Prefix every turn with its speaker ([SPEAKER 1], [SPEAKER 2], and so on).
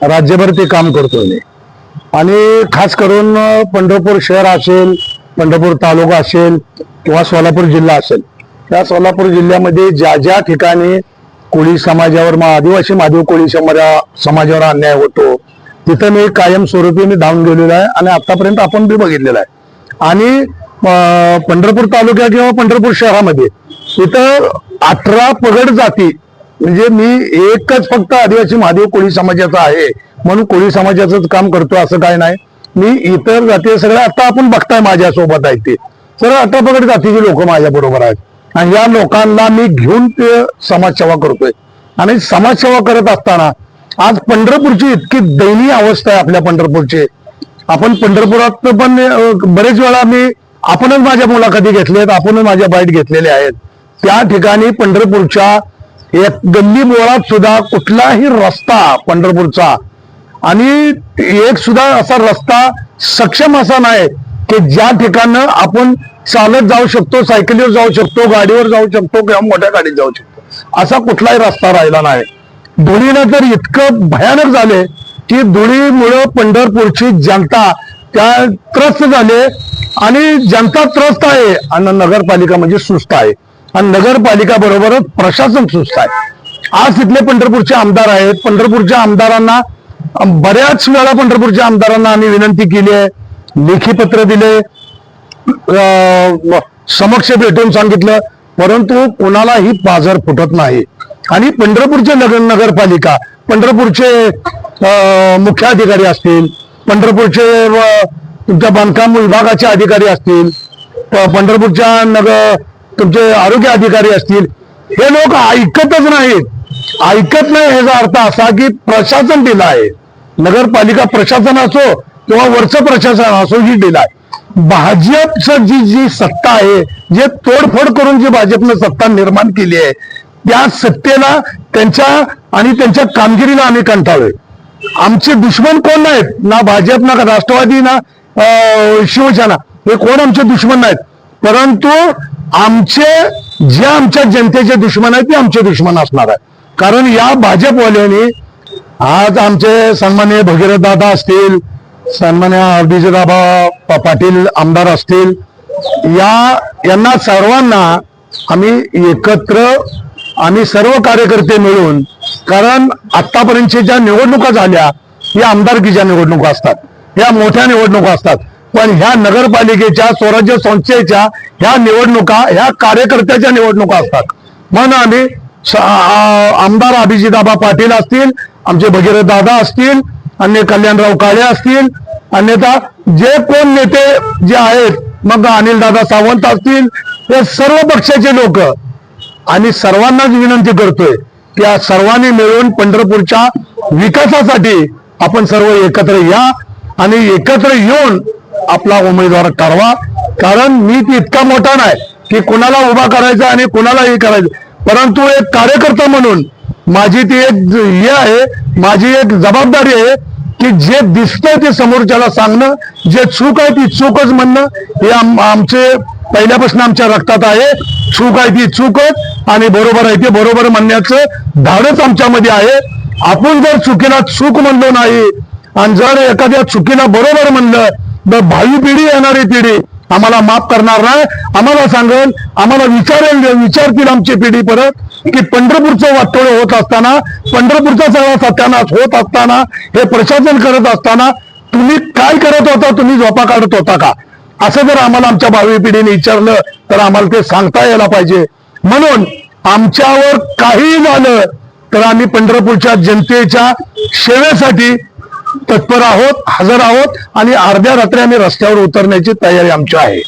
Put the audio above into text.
[SPEAKER 1] राज्यभर ते काम करतोय मी. आणि खास करून पंढरपूर शहर असेल पंढरपूर तालुका असेल किंवा सोलापूर जिल्हा असेल त्या सोलापूर जिल्ह्यामध्ये ज्या ज्या ठिकाणी कोळी समाजावर मग आदिवासी माधव कोळी समाजा समाजावर अन्याय होतो तिथं मी कायमस्वरूपी मी धावून गेलेलो आहे आणि आतापर्यंत आपण बी बघितलेलं आहे. आणि पंढरपूर तालुक्या किंवा पंढरपूर शहरामध्ये इथं अठरा पगड जाती म्हणजे मी एकच फक्त आदिवासी महादेव कोळी समाजाचा आहे. म्हणून कोळी समाजाचं काम करतो असं काय नाही. मी इतर जाती सगळ्या आता आपण बघताय माझ्या सोबत आहेत ते. सगळं अठरा पगड जातीचे लोक माझ्या बरोबर आहेत. आणि या लोकांना मी घेऊन ते समाजसेवा करतोय. आणि समाजसेवा करत असताना आज पंढरपूरची इतकी दयनीय अवस्था आहे आपल्या पंढरपूरची. आपण पंढरपुरात पण बरेच वेळा मी आपणच माझ्या मुलाखती घेतल्यात आपणच माझ्या बाईट घेतलेल्या आहेत. त्या ठिकाणी पंढरपूरच्या एक गल्ली बोळात सुद्धा कुठलाही रस्ता पंढरपूरचा आणि एक सुद्धा असा रस्ता सक्षम असा नाही की ज्या ठिकाणं आपण चालत जाऊ शकतो सायकलीवर जाऊ शकतो गाडीवर जाऊ शकतो किंवा मोठ्या गाडीत जाऊ शकतो असा कुठलाही रस्ता राहिला नाही. धुळीनं तर इतकं भयानक झाले की धुळीमुळं पंढरपूरची जनता त्या त्रस्त झाले आणि जनता त्रस्त आहे आणि नगरपालिका म्हणजे सुस्त आहे. आणि नगरपालिका बरोबरच प्रशासन सुस्त आहे. आज तिथले पंढरपूरचे आमदार आहेत. पंढरपूरच्या आमदारांना बऱ्याच वेळा पंढरपूरच्या आमदारांना आम्ही विनंती केली आहे. लेखी पत्र दिले. समक्ष भेटून सांगितलं. परंतु कोणालाही बाजार फुटत नाही. आणि पंढरपूरचे नगर नगरपालिका पंढरपूरचे मुख्य अधिकारी असतील पंढरपूरचे तुमच्या बांधकाम विभागाचे अधिकारी असतील पंढरपूरच्या नगर तुमचे आरोग्य अधिकारी असतील हे लोक ऐकतच नाहीत. ऐकत नाही ह्याचा अर्थ असा की प्रशासन दिला आहे. नगरपालिका प्रशासन असो किंवा वरचं प्रशासन असो जी दिला आहे. भाजपचं जी जी सत्ता आहे जे तोडफोड करून जी भाजपनं सत्ता निर्माण केली आहे त्या सत्तेला त्यांच्या आणि त्यांच्या कामगिरीला आम्ही कंटाळलोय. आमचे दुश्मन कोण नाहीत? ना भाजप ना राष्ट्रवादी ना अं, शिवसेना. हे कोण आमचे दुश्मन नाहीत? परंतु आमचे जे आमच्या जनतेचे दुश्मन आहेत ते आमचे दुश्मन असणार आहे कारण या भाजपवाल्यांनी आज आमचे सन्मान्य भगीरथ दादा असतील सन्मान्य अभिजित दाबा पाटील आमदार असतील या यांना सर्वांना आम्ही एकत्र आम्ही सर्व कार्यकर्ते मिळून कारण आतापर्यंतच्या ज्या निवडणुका झाल्या या आमदारकीच्या निवडणुका असतात या मोठ्या निवडणुका असतात. पण ह्या नगरपालिकेच्या स्वराज्य संस्थेच्या ह्या निवडणुका ह्या कार्यकर्त्याच्या निवडणुका असतात. म्हणून आम्ही आमदार अभिजिताबा पाटील असतील आमचे भगीरथ दादा असतील अन्य कल्याणराव काळे असतील अन्यथा जे कोण नेते जे आहेत मग अनिल दादा सावंत असतील हे सर्व पक्षाचे लोक. आणि सर्वांनाच विनंती करतोय की या सर्वांनी मिळून पंढरपूरच्या विकासासाठी आपण सर्व एकत्र या आणि एकत्र येऊन आपला उमेदवार ठरवा कारण मी ती इतका मोठा नाही की कुणाला उभा करायचा आणि कुणाला हे करायचं. परंतु एक कार्यकर्ता म्हणून माझी ती एक हे आहे माझी एक जबाबदारी आहे की जे दिसतंय ते समोरच्याला सांगणं जे चूक आहे ती चूकच म्हणणं हे आमचे पहिल्यापासून आमच्या रक्तात आहे. चूक आहे ती चूकच आणि बरोबर आहे ते बरोबर म्हणण्याचं धाडच आमच्यामध्ये आहे. आपण जर चुकीला चूक म्हणलो नाही आणि जर एखाद्या चुकीला बरोबर म्हणलं भावी पिढी येणारी पिढी आम्हाला माफ करणार नाही. आम्हाला सांगेल आम्हाला विचारेल विचारतील आमची पिढी परत की पंढरपूरचं वाटोळे होत असताना पंढरपूरचा सगळा सत्यानाश होत असताना हे प्रशासन करत असताना तुम्ही काय करत होता तुम्ही झोपा काढत होता का? असं जर आम्हाला आमच्या भावी पिढीने विचारलं तर आम्हाला ते सांगता यायला पाहिजे. म्हणून आमच्यावर काही झालं तर आम्ही पंढरपूरच्या जनतेच्या सेवेसाठी तत्पर आहोत हजर आहोत आणि अर्ध्या रात्री आम्ही रस्त्यावर उतरण्याची तयारी आमची आहे.